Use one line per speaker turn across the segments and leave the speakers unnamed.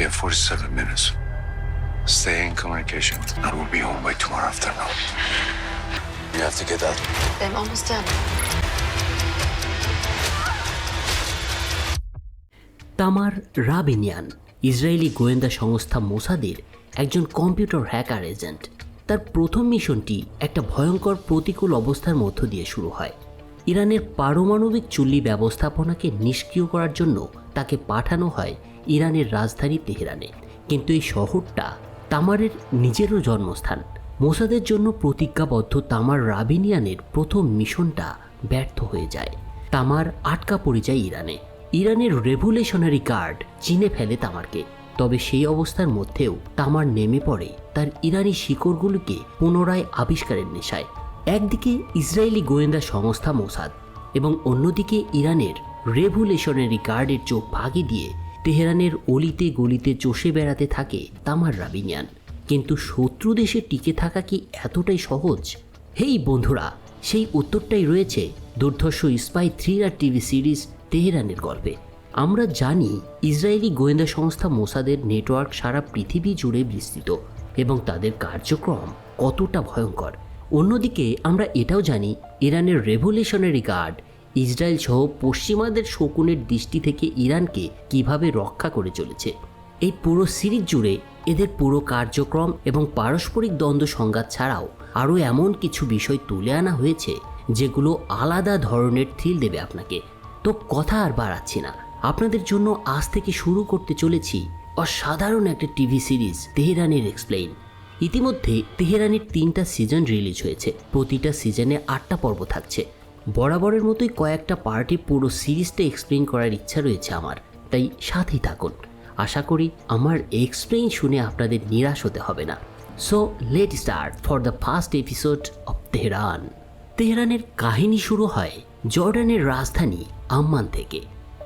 You have 47 minutes. Stay in communication. I will be home by tomorrow afternoon. You have to get out.
I'm almost done.
তামার রাবিনিয়ান Israeli গোয়েন্দা সংস্থা মোসাদের একজন computer hacker agent তার প্রথম মিশনটি একটা ভয়ঙ্কর প্রতিকূল অবস্থার মধ্য দিয়ে শুরু হয় ইরানের পারমাণবিক চুল্লি ব্যবস্থাপনাকে নিষ্ক্রিয় করার জন্য তাকে পাঠানো হয় ইরানের রাজধানী তেহরানে। কিন্তু এই শহরটা তামারের নিজেরও জন্মস্থান। মোসাদের জন্য প্রতিজ্ঞাবদ্ধ তামার রাবিনিয়ানের প্রথম মিশনটা ব্যর্থ হয়ে যায়। তামার আটকা পড়ে যায় ইরানে। ইরানের রেভুলেশনারি গার্ড চিনে ফেলে তামারকে। তবে সেই অবস্থার মধ্যেও তামার নেমে পড়ে তার ইরানি শিকড়গুলোকে পুনরায় আবিষ্কারের নেশায়। একদিকে ইসরায়েলি গোয়েন্দা সংস্থা মোসাদ এবং অন্যদিকে ইরানের রেভুলেশনারি গার্ডের চোখ ভাগে দিয়ে তেহরানের অলিতে গলিতে চষে বেড়াতে থাকে তামার রাবিনিয়ান। কিন্তু শত্রু দেশে টিকে থাকা কি এতটাই সহজ? হেই বন্ধুরা, সেই উত্তরটাই রয়েছে দুর্ধর্ষ স্পাই থ্রিলার টিভি সিরিজ তেহরানের গল্পে। আমরা জানি ইসরায়েলি গোয়েন্দা সংস্থা মোসাদের নেটওয়ার্ক সারা পৃথিবী জুড়ে বিস্তৃত এবং তাদের কার্যক্রম কতটা ভয়ঙ্কর। অন্যদিকে আমরা এটাও জানি, ইরানের রেভলিউশনারি গার্ড ইসরায়েল সহ পশ্চিমাদের শকুনের দৃষ্টি থেকে ইরানকে কীভাবে রক্ষা করে চলেছে। এই পুরো সিরিজ জুড়ে এদের পুরো কার্যক্রম এবং পারস্পরিক দ্বন্দ্ব সংঘাত ছাড়াও আরও এমন কিছু বিষয় তুলে আনা হয়েছে, যেগুলো আলাদা ধরনের থ্রিল দেবে আপনাকে। তো কথা আর বাড়াচ্ছি না। আপনাদের জন্য আজ থেকে শুরু করতে চলেছি অসাধারণ একটা টিভি সিরিজ, তেহরানের এক্সপ্লেইন ইতিমধ্যে তেহরানের তিনটা সিজন রিলিজ হয়েছে। প্রতিটা সিজনে আটটা পর্ব থাকছে। বরাবরের মতোই কয়েকটা পার্টি পুরো সিরিজটা এক্সপ্লেন করার ইচ্ছা রয়েছে আমার, তাই সাথেই থাকুন। আশা করি আমার এক্সপ্লেন শুনে আপনাদের নিরাশ হতে হবে না। So let start for the first episode of Tehran তেহরানের কাহিনী শুরু হয় জর্ডানের রাজধানী আম্মান থেকে।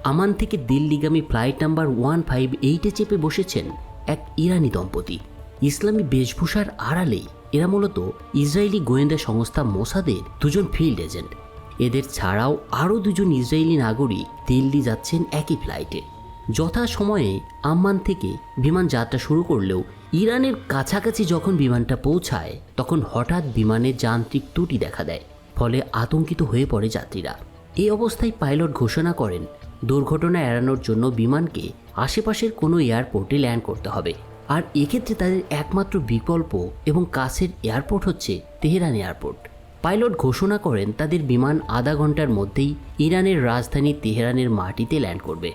আমান থেকে দিল্লিগামী ফ্লাইট নাম্বার ওয়ান ফাইভ এইটে চেপে বসেছেন এক ইরানি দম্পতি। ইসলামী বেশভূষার আড়ালেই এরা মূলত ইসরায়েলি গোয়েন্দা সংস্থা মোসাদের দুজন ফিল্ড এজেন্ট। এদের ছাড়াও আরও দুজন ইসরায়েলি নাগরিক দিল্লি যাচ্ছেন একই ফ্লাইটে। যথা সময়ে আম্মান থেকে বিমান যাত্রা শুরু করলেও ইরানের কাছাকাছি যখন বিমানটা পৌঁছায়, তখন হঠাৎ বিমানে যান্ত্রিক ত্রুটি দেখা দেয়, ফলে আতঙ্কিত হয়ে পড়ে যাত্রীরা। এই অবস্থায় পাইলট ঘোষণা করেন, দুর্ঘটনা এড়ানোর জন্য বিমানকে আশেপাশের কোনো এয়ারপোর্টে ল্যান্ড করতে হবে। আর এক্ষেত্রে তাদের একমাত্র বিকল্প এবং কাছের এয়ারপোর্ট হচ্ছে তেহরান এয়ারপোর্ট। পাইলট ঘোষণা করেন তাদের বিমান আধা ঘণ্টার মধ্যেই ইরানের রাজধানী তেহরানের মাটিতে ল্যান্ড করবে।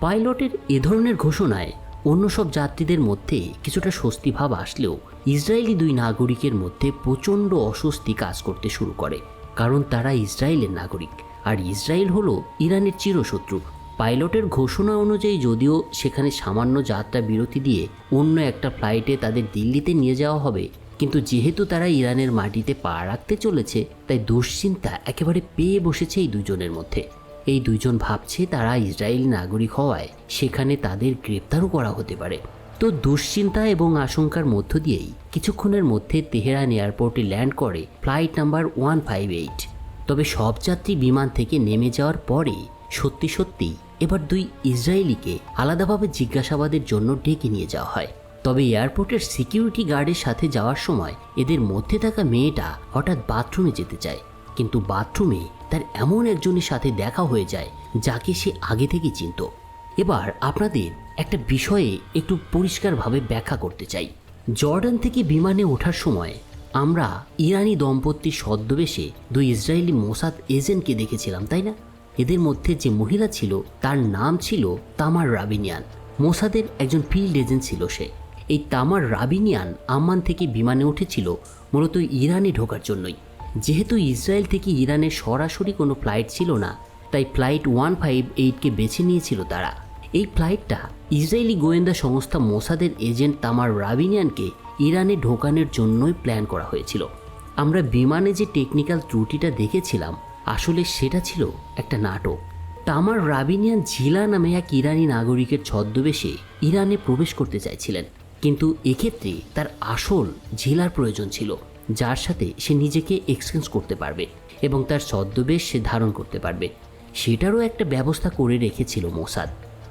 পাইলটের এ ধরনের ঘোষণায় অন্য সব যাত্রীদের মধ্যে কিছুটা স্বস্তি ভাব আসলেও ইসরায়েলি দুই নাগরিকের মধ্যে প্রচণ্ড অস্বস্তি কাজ করতে শুরু করে, কারণ তারা ইসরায়েলের নাগরিক। আর ইসরায়েল হলো ইরানের চিরশত্রু। পাইলটের ঘোষণা অনুযায়ী যদিও সেখানে সামান্য যাত্রা বিরতি দিয়ে অন্য একটা ফ্লাইটে তাদের দিল্লিতে নিয়ে যাওয়া হবে কিন্তু যেহেতু তারা ইরানের মাটিতে পা রাখতে চলেছে, তাই দুশ্চিন্তা একেবারে পেয়ে বসেছে এই দুজনের মধ্যে। এই দুজন ভাবছে তারা ইসরায়েলি নাগরিক হওয়ায় সেখানে তাদের গ্রেপ্তারও করা হতে পারে। তো দুশ্চিন্তা এবং আশঙ্কার মধ্য দিয়েই কিছুক্ষণের মধ্যে তেহরান এয়ারপোর্টে ল্যান্ড করে flight number one five eight. তবে সব যাত্রী বিমান থেকে নেমে যাওয়ার পরে সত্যি সত্যি এবার দুই ইসরায়েলিকে আলাদাভাবে জিজ্ঞাসাবাদের জন্য ডেকে নিয়ে যাওয়া হয়। তবে এয়ারপোর্টের সিকিউরিটি গার্ডের সাথে যাওয়ার সময় এদের মধ্যে থাকা মেয়েটা হঠাৎ বাথরুমে যেতে চায়। কিন্তু বাথরুমে তার এমন একজনের সাথে দেখা হয়ে যায়, যাকে সে আগে থেকে চিনত। এবার আপনাদের একটা বিষয়ে একটু পরিষ্কারভাবে ব্যাখ্যা করতে চাই। জর্ডান থেকে বিমানে ওঠার সময় আমরা ইরানি দম্পতির ছদ্মবেশে দুই ইসরায়েলি মোসাদ এজেন্টকে দেখেছিলাম, তাই না? এদের মধ্যে যে মহিলা ছিল, তার নাম ছিল তামার রাবিনিয়ান। মোসাদের একজন ফিল্ড এজেন্ট ছিল সে। এই তামার রাবিনিয়ান আম্মান থেকে বিমানে উঠেছিল, মূলত ইরানে ঢোকার জন্যই। যেহেতু ইসরায়েল থেকে ইরানে সরাসরি কোনো ফ্লাইট ছিল না, তাই ফ্লাইট ওয়ান ফাইভ এইটকে বেছে নিয়েছিল তারা। এই ফ্লাইটটা ইসরায়েলি গোয়েন্দা সংস্থা মোসাদের এজেন্ট তামার রাবিনিয়ানকে ইরানে ঢোকানোর জন্যই প্ল্যান করা হয়েছিল। আমরা বিমানে যে টেকনিক্যাল ত্রুটিটা দেখেছিলাম, আসলে সেটা ছিল একটা নাটক। তামার রাবিনিয়ান জিলা নামে এক ইরানি নাগরিকের ছদ্মবেশে ইরানে প্রবেশ করতে চাইছিলেন। কিন্তু এক্ষেত্রে তার আসল জেলার প্রয়োজন ছিল, যার সাথে সে নিজেকে এক্সচেঞ্জ করতে পারবে এবং তার ছদ্মবেশ সে ধারণ করতে পারবে। সেটারও একটা ব্যবস্থা করে রেখেছিল মোসাদ।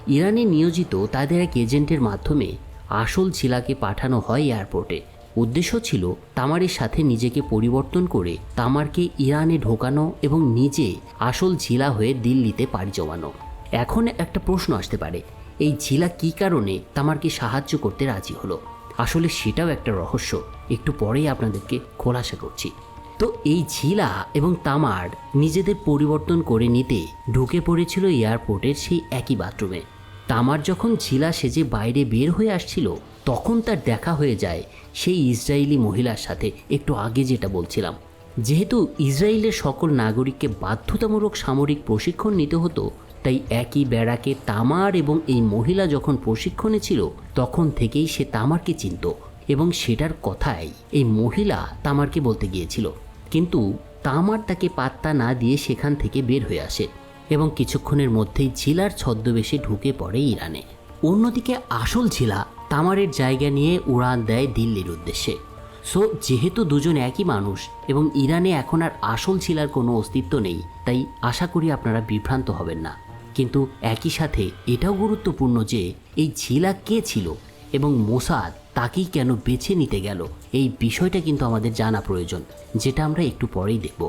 ইরানে নিয়োজিত তাদের এক এজেন্টের মাধ্যমে আসল ঝিলাকে পাঠানো হয় এয়ারপোর্টে। উদ্দেশ্য ছিল তামারের সাথে নিজেকে পরিবর্তন করে তামারকে ইরানে ঢোকানো এবং নিজে আসল ঝিলা হয়ে দিল্লিতে পাড়ি জমানো। এখন একটা প্রশ্ন আসতে পারে এই ঝিলা কী কারণে তামারকে সাহায্য করতে রাজি হলো? আসলে সেটাও একটা রহস্য। একটু পরেই আপনাদেরকে খোলাসা করছি। তো এই ঝিলা এবং তামার নিজেদের পরিবর্তন করে নিতে ঢুকে পড়েছিল এয়ারপোর্টের সেই একই বাথরুমে। তামার যখন ঝিলা সেজে বাইরে বের হয়ে আসছিল, তখন তার দেখা হয়ে যায় সেই ইসরায়েলি মহিলার সাথে। একটু আগে যেটা বলছিলাম, যেহেতু ইসরায়েলের সকল নাগরিককে বাধ্যতামূলক সামরিক প্রশিক্ষণ নিতে হতো তাই একই বেড়াকে তামার এবং এই মহিলা যখন প্রশিক্ষণে ছিল, তখন থেকেই সে তামারকে চিনত এবং সেটার কথাই এই মহিলা তামারকে বলতে গিয়েছিল। কিন্তু তামার তাকে পাত্তা না দিয়ে সেখান থেকে বের হয়ে আসে এবং কিছুক্ষণের মধ্যেই ঝিলার ছদ্মবেশে ঢুকে পড়ে ইরানে। অন্যদিকে আসল ঝিলা তামারের জায়গা নিয়ে উড়ান দেয় দিল্লির উদ্দেশ্যে। সো, যেহেতু দুজন একই মানুষ এবং ইরানে এখন আর আসল ছিলার কোনো অস্তিত্ব নেই, তাই আশা করি আপনারা বিভ্রান্ত হবেন না। কিন্তু একই সাথে এটাও গুরুত্বপূর্ণ যে এই ছিলা কে ছিল এবং মোসাদ তাকেই কেন বেছে নিতে গেল, এই বিষয়টা কিন্তু আমাদের জানা প্রয়োজন, যেটা আমরা একটু পরেই দেখব।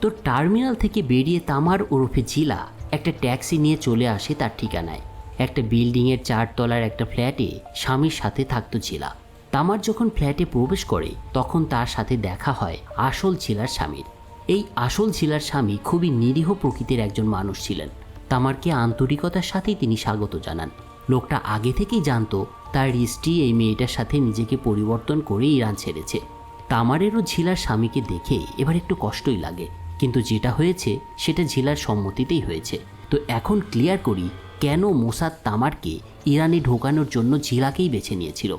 তো টার্মিনাল থেকে বেরিয়ে তামার ওরফে ঝিলা একটা ট্যাক্সি নিয়ে চলে আসে তার ঠিকানায়। একটা বিল্ডিংয়ের চারতলার একটা ফ্ল্যাটে স্বামীর সাথে থাকতো ঝিলা। তামার যখন ফ্ল্যাটে প্রবেশ করে, তখন তার সাথে দেখা হয় আসল ছিলার স্বামীর। এই আসল ছিলার স্বামী খুবই নিরীহ প্রকৃতির একজন মানুষ ছিলেন। তামারকে আন্তরিকতার সাথেই তিনি স্বাগত জানান। লোকটা আগে থেকেই জানতো, তার স্ত্রী এই মেয়েটার সাথে নিজেকে পরিবর্তন করে ইরান ছেড়েছে। তামারেরও ঝিলার স্বামীকে দেখে এবার একটু কষ্টই লাগে, কিন্তু যেটা হয়েছে সেটা ঝিলার সম্মতিতেই হয়েছে। তো এখন ক্লিয়ার করি, কেন মোসাদ তামারকে ইরানে ঢোকানোর জন্য ঝিলাকেই বেছে নিয়েছিল?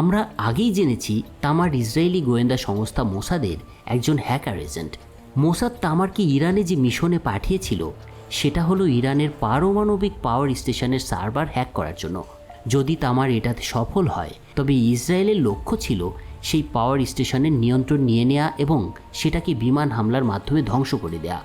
আমরা আগেই জেনেছি তামার ইসরায়েলি গোয়েন্দা সংস্থা মোসাদের একজন হ্যাকার এজেন্ট। মোসাদ তামারকে ইরানে যে মিশনে পাঠিয়েছিল সেটা হলো ইরানের পারমাণবিক পাওয়ার স্টেশনের সার্ভার হ্যাক করার জন্য। যদি তামার এটাতে সফল হয়, তবে ইসরায়েলের লক্ষ্য ছিল সেই পাওয়ার স্টেশনের নিয়ন্ত্রণ নিয়ে নেওয়া এবং সেটাকে বিমান হামলার মাধ্যমে ধ্বংস করে দেয়া।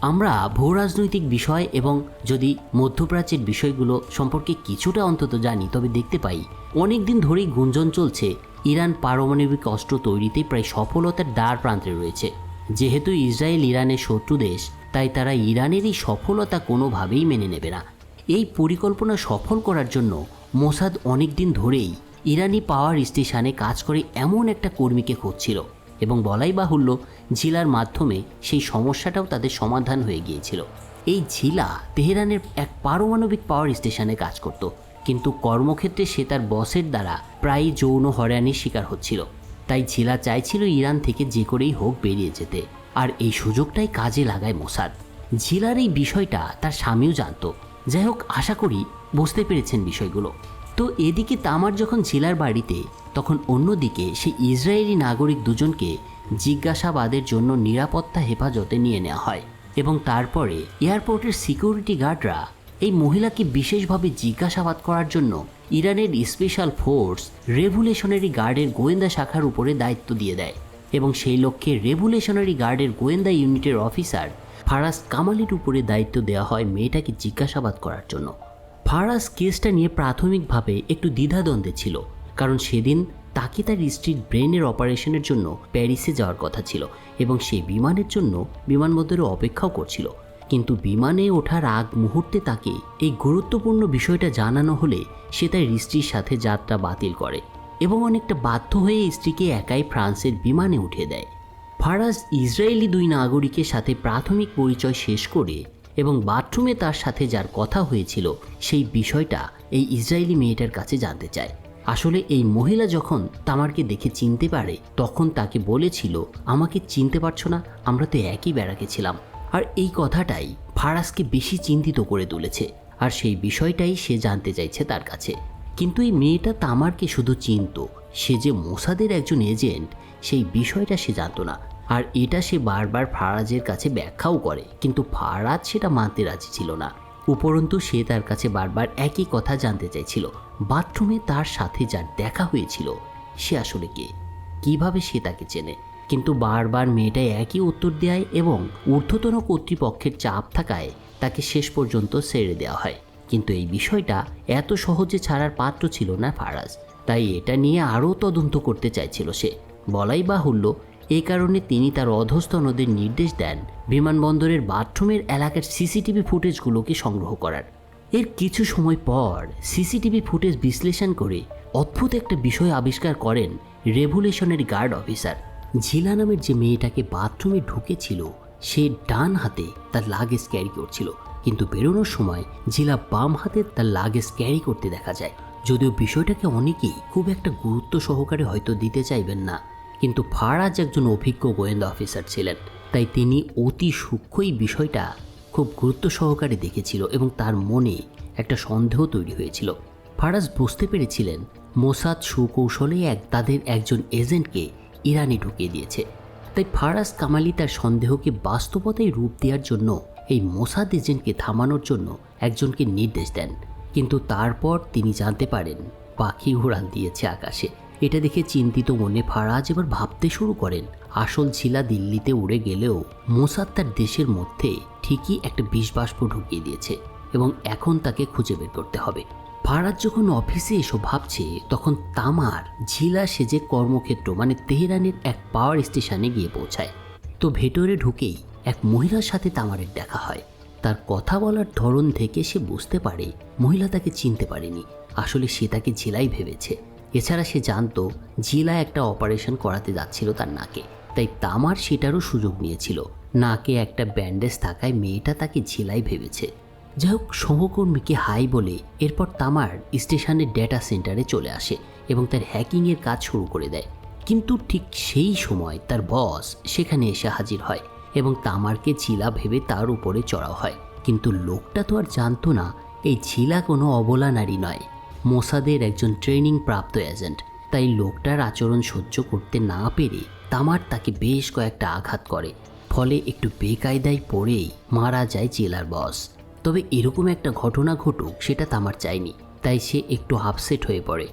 আমরা ভূরাজনৈতিক বিষয় এবং যদি মধ্যপ্রাচ্যের বিষয়গুলো সম্পর্কে কিছুটা অন্তত জানি, তবে দেখতে পাই অনেক দিন ধরেই গুঞ্জন চলছে, ইরান পারমাণবিক অস্ত্র তৈরিতে প্রায় সফলতার দ্বার প্রান্তে রয়েছে। যেহেতু ইসরায়েল ইরানের শত্রু দেশ, তাই তারা ইরানের এই সফলতা কোনোভাবেই মেনে নেবে না। এই পরিকল্পনা সফল করার জন্য মোসাদ অনেক দিন ধরেই ইরানি পাওয়ার স্টেশনে কাজ করে এমন একটা কর্মীকে খুঁজছিল এবং বলাই বাহুল্য ঝিলার মাধ্যমে সেই সমস্যাটাও তাদের সমাধান হয়ে গিয়েছিল। এই ঝিলা তেহরানের এক পারমাণবিক পাওয়ার স্টেশনে কাজ করত, কিন্তু কর্মক্ষেত্রে সে তার বসের দ্বারা প্রায়ই যৌন হয়রানির শিকার হচ্ছিল। তাই ঝিলা চাইছিল ইরান থেকে যে করেই হোক বেরিয়ে যেতে, আর এই সুযোগটাই কাজে লাগায় মোসাদ। ঝিলার এই বিষয়টা তার স্বামীও জানতো। যাই হোক, আশা করি বুঝতে পেরেছেন বিষয়গুলো। তো এদিকে তামার যখন ঝিলার বাড়িতে, তখন অন্যদিকে সে ইসরায়েলি নাগরিক দুজনকে জিজ্ঞাসাবাদের জন্য নিরাপত্তা হেফাজতে নিয়ে নেওয়া হয় এবং তারপরে এয়ারপোর্টের সিকিউরিটি গার্ডরা এই মহিলাকে বিশেষভাবে জিজ্ঞাসাবাদ করার জন্য ইরানের স্পেশাল ফোর্স রেভুলেশনারি গার্ডের গোয়েন্দা শাখার উপরে দায়িত্ব দিয়ে দেয় এবং সেই লক্ষ্যে রেভুলেশনারি গার্ডের গোয়েন্দা ইউনিটের অফিসার ফারাজ কামালের উপরে দায়িত্ব দেওয়া হয় মেয়েটাকে জিজ্ঞাসাবাদ করার জন্য। ফারাজ কেসটা নিয়ে প্রাথমিকভাবে একটু দ্বিধাদ্বন্দ্বে ছিল, কারণ সেদিন তাকে তার স্ত্রীর ব্রেনের অপারেশনের জন্য প্যারিসে যাওয়ার কথা ছিল এবং সেই বিমানের জন্য বিমানবন্দরে অপেক্ষাও করছিল। কিন্তু বিমানে ওঠার আগ মুহূর্তে তাকে এই গুরুত্বপূর্ণ বিষয়টা জানানো হলে সে তার স্ত্রীর সাথে যাত্রা বাতিল করে এবং অনেকটা বাধ্য হয়ে স্ত্রীকে একাই ফ্রান্সের বিমানে উঠিয়ে দেয়। ফারাজ ইসরায়েলি দুই নাগরিকের সাথে প্রাথমিক পরিচয় শেষ করে এবং বাথরুমে তার সাথে যার কথা হয়েছিল সেই বিষয়টা এই ইসরায়েলি মেয়েটার কাছে জানতে চায়। আসলে এই মহিলা যখন তামারকে দেখে চিনতে পারে, তখন তাকে বলেছিল, আমাকে চিনতে পারছ না, আমরা তো একই বেড়াকে ছিলাম। আর এই কথাটাই ফারাজকে বেশি চিন্তিত করে তুলেছে, আর সেই বিষয়টাই সে জানতে চাইছে তার কাছে। কিন্তু এই মেয়েটা তামারকে শুধু চিনত, সে যে মোসাদের একজন এজেন্ট, সেই বিষয়টা সে জানতো না। আর এটা সে বারবার ফারাজের কাছে ব্যাখ্যাও করে, কিন্তু ফারাজ সেটা মানতে রাজি ছিল না। উপরন্তু সে তার কাছে বারবার একই কথা জানতে চাইছিল, বাথরুমে তার সাথে যার দেখা হয়েছিল, সে আসলে কে? কীভাবে সে তাকে চেনে? কিন্তু বারবার মেয়েটা একই উত্তর দেয় এবং ঊর্ধ্বতন কর্তৃপক্ষের চাপ থাকায় তাকে শেষ পর্যন্ত ছেড়ে দেওয়া হয়। কিন্তু এই বিষয়টা এত সহজে ছাড়ার পাত্র ছিল না ফারাজ। তাই এটা নিয়ে আরও তদন্ত করতে চাইছিল সে। বলাই বাহুল্য এই কারণে তিনি তার অধস্তনদের নির্দেশ দেন বিমানবন্দরের বাথরুমের এলাকার সিসিটিভি ফুটেজগুলোকে সংগ্রহ করার। এর কিছু সময় পর সিসিটিভি ফুটেজ বিশ্লেষণ করে অদ্ভুত একটা বিষয় আবিষ্কার করেন রেভুলেশনের গার্ড অফিসার। ঝিলা নামের যে মেয়েটাকে বাথরুমে ঢুকেছিল, সে ডান হাতে তার লাগেজ ক্যারি করছিল। কিন্তু বেরোনোর সময় ঝিলা বাম হাতে তার লাগেজ ক্যারি করতে দেখা যায়। যদিও বিষয়টাকে অনেকেই খুব একটা গুরুত্ব সহকারে হয়তো দিতে চাইবেন না, কিন্তু ফারাজ একজন অভিজ্ঞ গোয়েন্দা অফিসার ছিলেন। তাই তিনি অতি সূক্ষ্মই বিষয়টা খুব গুরুত্ব সহকারে দেখেছিল এবং তার মনে একটা সন্দেহ তৈরি হয়েছিল। ফারাজ বুঝতে পেরেছিলেন, মোসাদ সুকৌশলে এক তাদের একজন এজেন্টকে ইরানে ঢুকিয়ে দিয়েছে। তাই ফারাজ কামালি তার সন্দেহকে বাস্তবতায় রূপ দেওয়ার জন্য এই মোসাদ এজেন্টকে থামানোর জন্য একজনকে নির্দেশ দেন। কিন্তু তারপর তিনি জানতে পারেন, পাখি উড়াল দিয়েছে আকাশে। এটা দেখে চিন্তিত মনে ফারাজ এবার ভাবতে শুরু করেন। আসল ছিলা দিল্লিতে উড়ে গেলেও মোসাদ তার দেশের মধ্যে ঠিকই একটা বিষ বাষ্প ঢুকিয়ে দিয়েছে এবং এখন তাকে খুঁজে বের করতে হবে। ফারাজ যখন অফিসে এসব ভাবছে, তখন তামার ঝিলা সেজে কর্মক্ষেত্র মানে তেহরানের এক পাওয়ার স্টেশনে গিয়ে পৌঁছায়। তো ভেতরে ঢুকেই এক মহিলার সাথে তামারের দেখা হয়। তার কথা বলার ধরন থেকে সে বুঝতে পারে, মহিলা তাকে চিনতে পারেনি। আসলে সে তাকে ঝিলাই ভেবেছে। এছাড়া সে জানতো জিলা একটা অপারেশন করাতে যাচ্ছিল তার নাকে। তাই তামার সেটারও সুযোগ নিয়েছিল। নাকে একটা ব্যান্ডেজ থাকায় মেয়েটা তাকে ঝিলাই ভেবেছে। যাই হোক সহকর্মীকে হাই বলে এরপর তামার স্টেশনের ডেটা সেন্টারে চলে আসে এবং তার হ্যাকিংয়ের কাজ শুরু করে দেয়। কিন্তু ঠিক সেই সময় তার বস সেখানে এসে হাজির হয় এবং তামারকে ঝিলা ভেবে তার উপরে চড়াও হয়। কিন্তু লোকটা তো আর জানতো না, এই ঝিলা কোনো অবলা নারী নয়। মোসাদের একজন ট্রেনিং প্রাপ্ত এজেন্ট তাই লোকটার আচরণ সহ্য করতে না পেরে তামার তাকে বেশ কয়েকটা আঘাত করে। ফলে একটু বেকায়দায় পড়েই মারা যায় জেলার বস তবে এরকম একটা ঘটনা ঘটুক, সেটা তামার চায়নি তাই সে একটু আপসেট হয়ে পড়ে।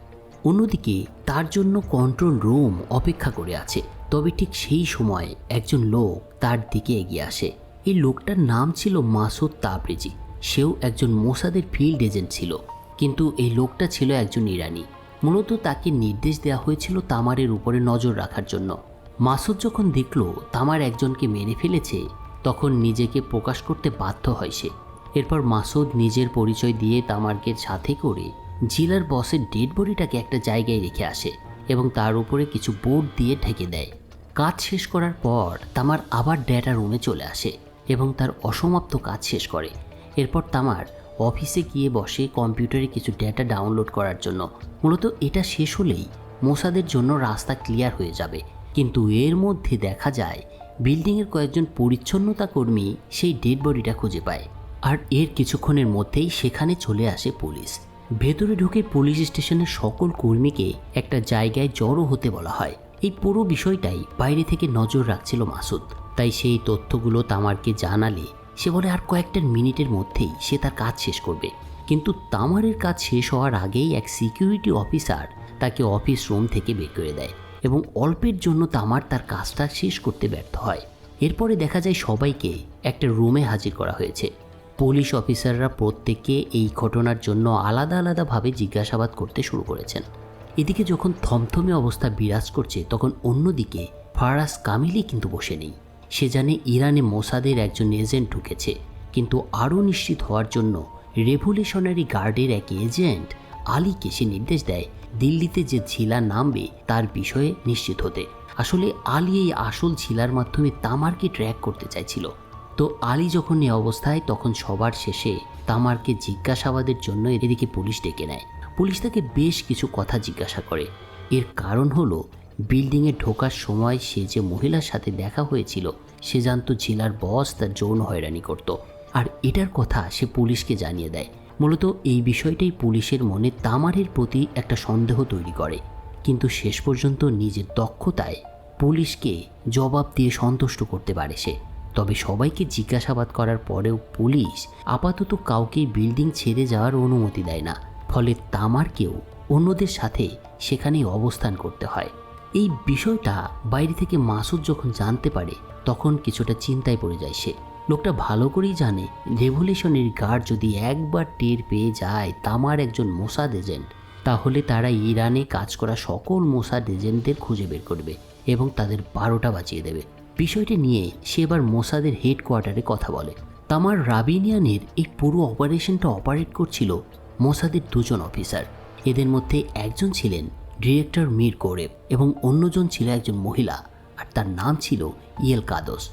অন্যদিকে, তার জন্য কন্ট্রোল রুম অপেক্ষা করে আছে। তবে ঠিক সেই সময় একজন লোক তার দিকে এগিয়ে আসে। এই লোকটার নাম ছিল মাসুদ তাবরেজি। সেও একজন মোসাদের ফিল্ড এজেন্ট ছিল। কিন্তু এই লোকটা ছিল একজন ইরানি। মূলত তাকে নির্দেশ দেওয়া হয়েছিল তামারের উপরে নজর রাখার জন্য। মাসুদ যখন দেখল তামার একজনকে মেরে ফেলেছে, তখন নিজেকে প্রকাশ করতে বাধ্য হয় সে। এরপর মাসুদ নিজের পরিচয় দিয়ে তামারকে সাথে করে জিলার বসের ডেড বডিটাকে একটা জায়গায় রেখে আসে এবং তার উপরে কিছু বোর্ড দিয়ে ঢেকে দেয়। কাজ শেষ করার পর তামার আবার ডেটা রুমে চলে আসে এবং তার অসমাপ্ত কাজ শেষ করে। এরপর তামার অফিসে গিয়ে বসে কম্পিউটারে কিছু ডেটা ডাউনলোড করার জন্য। মূলত এটা শেষ হলেই মোসাদের জন্য রাস্তা ক্লিয়ার হয়ে যাবে। কিন্তু এর মধ্যে দেখা যায়, বিল্ডিংয়ের কয়েকজন পরিচ্ছন্নতা কর্মী সেই ডেড বডিটা খুঁজে পায়। আর এর কিছুক্ষণের মধ্যেই সেখানে চলে আসে পুলিশ। ভেতরে ঢুকে পুলিশ স্টেশনের সকল কর্মীকে একটা জায়গায় জড়ো হতে বলা হয়। এই পুরো বিষয়টাই বাইরে থেকে নজর রাখছিল মাসুদ। তাই সেই তথ্যগুলো তামারকে জানালে সে বলে, আর কয়েকটা মিনিটের মধ্যেই সে তার কাজ শেষ করবে। কিন্তু তামারের কাজ শেষ হওয়ার আগেই এক সিকিউরিটি অফিসার তাকে অফিস রুম থেকে বের করে দেয় এবং অল্পের জন্য তামার তার কাজটা শেষ করতে ব্যর্থ হয়। এরপরে দেখা যায় সবাইকে একটা রুমে হাজির করা হয়েছে। পুলিশ অফিসাররা প্রত্যেককে এই ঘটনার জন্য আলাদা আলাদাভাবে জিজ্ঞাসাবাদ করতে শুরু করেছেন। এদিকে যখন থমথমে অবস্থা বিরাজ করছে, তখন অন্যদিকে ফারাজ কামিলি কিন্তু বসে নেই। সে জানে ইরানে মোসাদের একজন এজেন্ট ঢুকেছে, কিন্তু আরও নিশ্চিত হওয়ার জন্য রেভলিউশনারি গার্ডের এক এজেন্ট আলীকে সে নির্দেশ দেয়, দিল্লিতে যে ঝিলা নামবে তার বিষয়ে নিশ্চিত হতে। আসলে আলী এই আসল ঝিলার মাধ্যমে তামারকে ট্র্যাক করতে চাইছিল। তো আলী যখন এই অবস্থায়, তখন সবার শেষে তামারকে জিজ্ঞাসাবাদের জন্য এদিকে পুলিশ ডেকে নেয়। পুলিশ তাকে বেশ কিছু কথা জিজ্ঞাসা করে। এর কারণ হলো, বিল্ডিংয়ে ঢোকার সময় সে যে মহিলার সাথে দেখা হয়েছিল, সে জানতো জেলার বস তার যৌন হয়রানি করত। আর এটার কথা সে পুলিশকে জানিয়ে দেয়। মূলত এই বিষয়টাই পুলিশের মনে তামারের প্রতি একটা সন্দেহ তৈরি করে। কিন্তু শেষ পর্যন্ত নিজের দক্ষতায় পুলিশকে জবাব দিয়ে সন্তুষ্ট করতে পারে সে। তবে সবাইকে জিজ্ঞাসাবাদ করার পরেও পুলিশ আপাতত কাউকেই বিল্ডিং ছেড়ে যাওয়ার অনুমতি দেয় না। ফলে তামারকেও অন্যদের সাথে সেখানেই অবস্থান করতে হয়। এই বিষয়টা বাইরে থেকে মাসুদ যখন জানতে পারে, তখন কিছুটা চিন্তায় পড়ে যায় সে। লোকটা ভালো করেই জানে রেভলিউশনারি গার্ড যদি একবার টের পেয়ে যায় তামার একজন মোসাদ এজেন্ট, তাহলে তারা ইরানে কাজ করা সকল মোসাদ এজেন্টদের খুঁজে বের করবে এবং তাদের বারোটা বাঁচিয়ে দেবে। বিষয়টি নিয়ে সে এবার মোসাদের হেডকোয়ার্টারে কথা বলে। তামার রাবিনিয়ানের এই পুরো অপারেশনটা অপারেট করছিল মোসাদের দুজন অফিসার। এদের মধ্যে একজন ছিলেন ডিরেক্টর মীর কোরেব এবং অন্যজন ছিল একজন মহিলা আর তার নাম ছিল ইয়েল কাদস।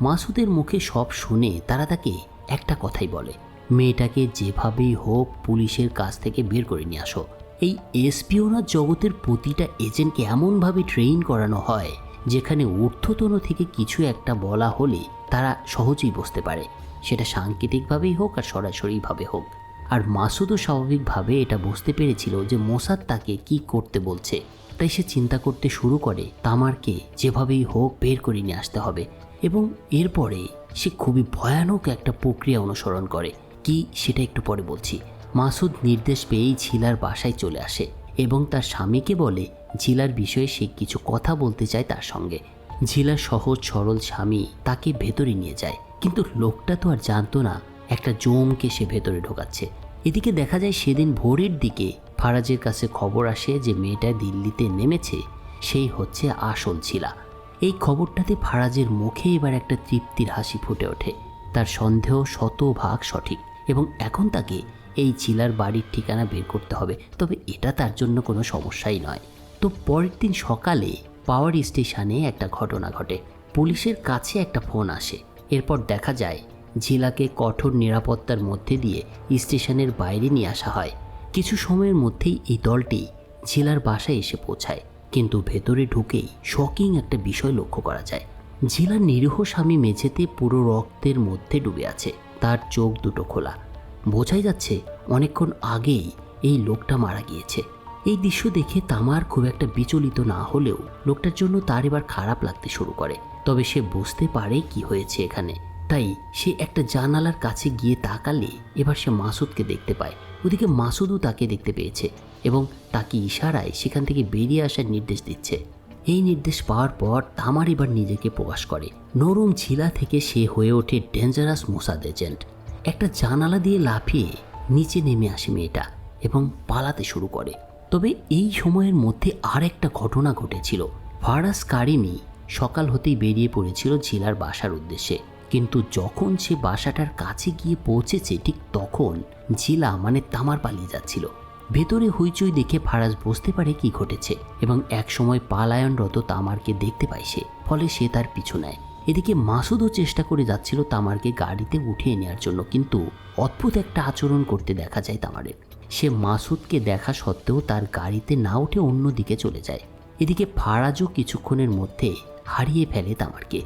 মাসুদের মুখে সব শুনে তারা তাকে একটা কথাই বলে, মেয়েটাকে যেভাবেই হোক পুলিশের কাছ থেকে বের করে নিয়ে আসো। এই এসপিওনার জগতের প্রতিটা এজেন্টকে এমনভাবে ট্রেন করানো হয় যেখানে ঊর্ধ্বতন থেকে কিছু একটা বলা হলে তারা সহজেই বুঝতে পারে। সেটা সাংকেতিকভাবেই হোক আর সরাসরিভাবে হোক। আর মাসুদও স্বাভাবিকভাবে এটা বুঝতে পেরেছিল যে মোসাদ তাকে কি করতে বলছে। তাই সে চিন্তা করতে শুরু করে, তামারকে যেভাবেই হোক বের করে নিয়ে আসতে হবে। এবং এরপরে সে খুবই ভয়ানক একটা প্রক্রিয়া অনুসরণ করে। কি সেটা একটু পরে বলছি। মাসুদ নির্দেশ পেয়েই ছিলার বাসায় চলে আসে। এবং তার স্বামীকে বলে, ঝিলার বিষয়ে সে কিছু কথা বলতে চায় তার সঙ্গে। ঝিলার সহজ সরল স্বামী তাকে ভেতরে নিয়ে যায়। কিন্তু লোকটা তো আর জানতো না, একটা জমকে সে ভেতরে ঢোকাচ্ছে। এদিকে দেখা যায় সেদিন ভোরের দিকে ফারাজের কাছে খবর আসে যে মেয়েটা দিল্লিতে নেমেছে, সেই হচ্ছে আসল ছিলা এই খবরটাতে ফারাজের মুখে এবার একটা তৃপ্তির হাসি ফুটে ওঠে। তার সন্দেহ শতভাগ সঠিক এবং এখন তাকে এই চিলার বাড়ির ঠিকানা বের করতে হবে। তবে এটা তার জন্য কোনো সমস্যাই নয়। তো পরের দিন সকালে পাওয়ার স্টেশনে একটা ঘটনা ঘটে। পুলিশের কাছে একটা ফোন আসে। এরপর দেখা যায় ঝিলাকে কঠোর নিরাপত্তার মধ্যে দিয়ে স্টেশনের বাইরে নিয়ে আসা হয়। কিছু সময়ের মধ্যেই এই দলটি ঝিলার বাসায় এসে পৌঁছায়। কিন্তু ভেতরে ঢুকেই শকিং একটা বিষয় লক্ষ্য করা যায়। ঝিলার নিরীহ স্বামী মেঝেতে পুরো রক্তের মধ্যে ডুবে আছে। তার চোখ দুটো খোলা। বোঝাই যাচ্ছে অনেকক্ষণ আগেই এই লোকটা মারা গিয়েছে। এই দৃশ্য দেখে তামার খুব একটা বিচলিত না হলেও লোকটার জন্য তার এবার খারাপ লাগতে শুরু করে। তবে সে বুঝতে পারে কি হয়েছে এখানে। তাই সে একটা জানালার কাছে গিয়ে তাকালে এবার সে মাসুদকে দেখতে পায়। ওদিকে মাসুদও তাকে দেখতে পেয়েছে এবং তাকে ইশারায় সেখান থেকে বেরিয়ে আসার নির্দেশ দিচ্ছে। এই নির্দেশ পাওয়ার পর তামার এবার নিজেকে প্রকাশ করে। নরম ঝিলা থেকে সে হয়ে ওঠে ডেঞ্জারাস মোসাদ এজেন্ট একটা জানালা দিয়ে লাফিয়ে নিচে নেমে আসে মেয়েটা এবং পালাতে শুরু করে। তবে এই সময়ের মধ্যে আর একটা ঘটনা ঘটেছিল। ফারাস কারিমি সকাল হতেই বেরিয়ে পড়েছিল ঝিলার বাসার উদ্দেশ্যে। কিন্তু যখন সে বাসাটার কাছে গিয়ে পৌঁছেছে, ঠিক তখন ঝিলা মানে তামার পালিয়ে যাচ্ছিল। ভেতরে হইচই দেখে ফারাজ বুঝতে পারে কি ঘটেছে এবং একসময় পালায়নরত তামারকে দেখতে পায় সে, ফলে সে তার পিছু নেয়। এদিকে মাসুদও চেষ্টা করে যাচ্ছিল তামারকে গাড়িতে উঠিয়ে নেওয়ার জন্য, কিন্তু অদ্ভুত একটা আচরণ করতে দেখা যায় তামারের। সে মাসুদকে দেখা সত্ত্বেও তার গাড়িতে না উঠে অন্য দিকে চলে যায়। এদিকে ফারাজও কিছুক্ষণের মধ্যে হারিয়ে ফেলে তামারকে।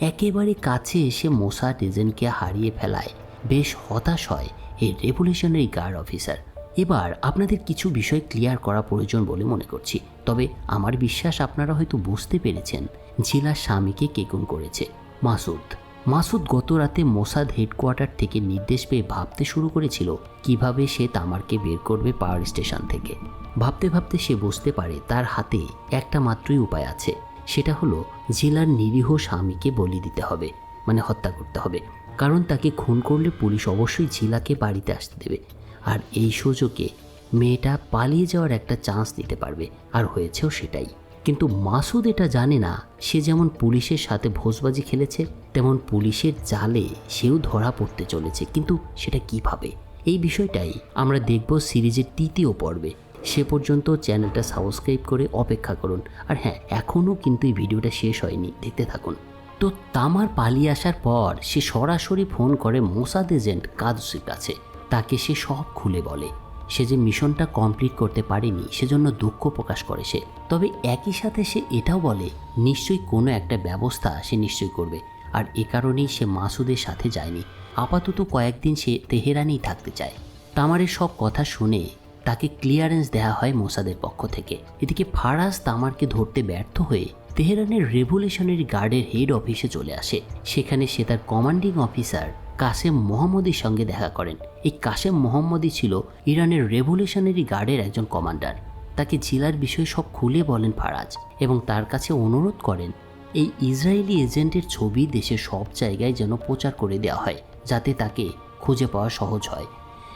একেবারে কাছে এসে মোসাদ এজেন্টকে হারিয়ে ফেলায়। বেশ হতাশ হয় এই রেভলিউশনারি গার্ড অফিসার। এবার আপনাদের কিছু বিষয় ক্লিয়ার করা প্রয়োজন বলে মনে করছি। তবে আমার বিশ্বাস আপনারা হয়তো বুঝতে পেরেছেন ঝিলার স্বামীকে কেকুন করেছে। মাসুদ। মাসুদ গত রাতে মোসাদ হেডকোয়ার্টার থেকে নির্দেশ পেয়ে ভাবতে শুরু করেছিল, কীভাবে সে তামারকে বের করবে পাওয়ার স্টেশন থেকে। ভাবতে ভাবতে সে বুঝতে পারে তার হাতে একটা মাত্রই উপায় আছে। সেটা হলো, জেলার নিরীহ স্বামীকে বলি দিতে হবে মানে হত্যা করতে হবে। কারণ তাকে খুন করলে পুলিশ অবশ্যই ঝিলাকে বাড়িতে আসতে দেবে। আর এই সুযোগে মেয়েটা পালিয়ে যাওয়ার একটা চান্স দিতে পারবে, আর হয়েছেও সেটাই। কিন্তু মাসুদ এটা জানে না। সে যেমন পুলিশের সাথে ভোজবাজি খেলেছে, তেমন পুলিশের জালে সেও ধরা পড়তে চলেছে। কিন্তু সেটা কীভাবে? এই বিষয়টাই আমরা দেখব সিরিজের তৃতীয় পর্বে। সে পর্যন্ত চ্যানেলটা সাবস্ক্রাইব করে অপেক্ষা করুন। আর হ্যাঁ এখনও কিন্তু এই ভিডিওটা শেষ হয়নি। দেখতে থাকুন। তো তামার পালিয়ে আসার পর সে সরাসরি ফোন করে মোসাদ এজেন্ট কাদুসির কাছে। তাকে সে সব খুলে বলে। সে যে মিশনটা কমপ্লিট করতে পারেনি, সেজন্য দুঃখ প্রকাশ করে সে। তবে একই সাথে সে এটাও বলে, নিশ্চয়ই কোনো একটা ব্যবস্থা সে নিশ্চয়ই করবে। আর এ কারণেই সে মাসুদের সাথে যায়নি। আপাতত কয়েকদিন সে তেহরানেই থাকতে চায়। তামারের সব কথা শুনে তাকে ক্লিয়ারেন্স দেওয়া হয় মোসাদের পক্ষ থেকে। এদিকে ফারাজ তামারকে ধরতে ব্যর্থ হয়ে তেহরানের রেভলিউশনারি গার্ডের হেড অফিসে চলে আসে। সেখানে সে তার কমান্ডিং অফিসার কাসেম মোহাম্মদীর সঙ্গে দেখা করেন। এই কাসেম মোহাম্মদই ছিল ইরানের রেভলিউশনারি গার্ডের একজন কমান্ডার। তাকে জেলার বিষয়ে সব খুলে বলেন ফারাজ এবং তার কাছে অনুরোধ করেন, এই ইসরায়েলি এজেন্টের ছবি দেশের সব জায়গায় যেন প্রচার করে দেওয়া হয়, যাতে তাকে খুঁজে পাওয়া সহজ হয়।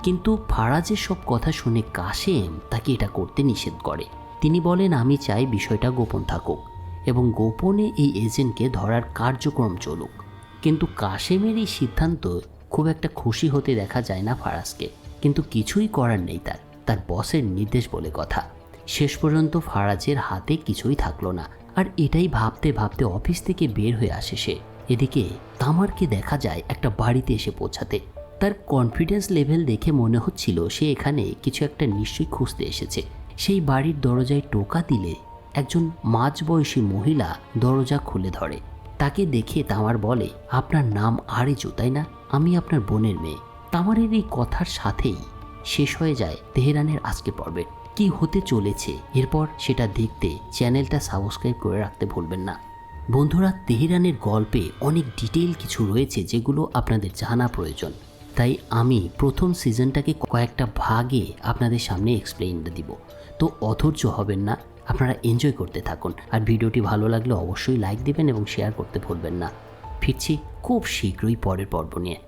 কিন্তু ফারাজের সব কথা শুনে কাশেম তাকে এটা করতে নিষেধ করে। তিনি বলেন, আমি চাই বিষয়টা গোপন থাকুক এবং গোপনে এই এজেন্টকে ধরার কার্যক্রম চলুক। কিন্তু কাশেমের এই সিদ্ধান্ত খুব একটা খুশি হতে দেখা যায় না ফারাজকে। কিন্তু কিছুই করার নেই তার তার বসের নির্দেশ বলে কথা। শেষ পর্যন্ত ফারাজের হাতে কিছুই থাকল না, আর এটাই ভাবতে ভাবতে অফিস থেকে বের হয়ে আসে সে। এদিকে তামারকে দেখা যায় একটা বাড়িতে এসে পৌঁছাতে। তার কনফিডেন্স লেভেল দেখে মনে হচ্ছিল সে এখানে কিছু একটা নিশ্চয়ই খুঁজতে এসেছে। সেই বাড়ির দরজায় টোকা দিলে একজন মাঝবয়সী মহিলা দরজা খুলে ধরে। তাকে দেখে তামার বলে, আপনার নাম আরেজু, তাই না? আমি আপনার বোনের মেয়ে। তামারের এই কথার সাথেই শেষ হয়ে যায় তেহরানের আজকে পর্বে। কি হতে চলেছে? এরপর সেটা দেখতে চ্যানেলটা সাবস্ক্রাইব করে রাখতে ভুলবেন না। বন্ধুরা, তেহরানের গল্পে অনেক ডিটেইল কিছু রয়েছে যেগুলো আপনাদের জানা প্রয়োজন। তাই আমি প্রথম সিজনটাকে কয়েকটা ভাগে আপনাদের সামনে এক্সপ্লেইনটা দিব। তো অধৈর্য হবেন না। আপনারা এনজয় করতে থাকুন। আর ভিডিওটি ভালো লাগলে অবশ্যই লাইক দেবেন এবং শেয়ার করতে ভুলবেন না। ফিরছি খুব শীঘ্রই পরের পর্ব নিয়ে।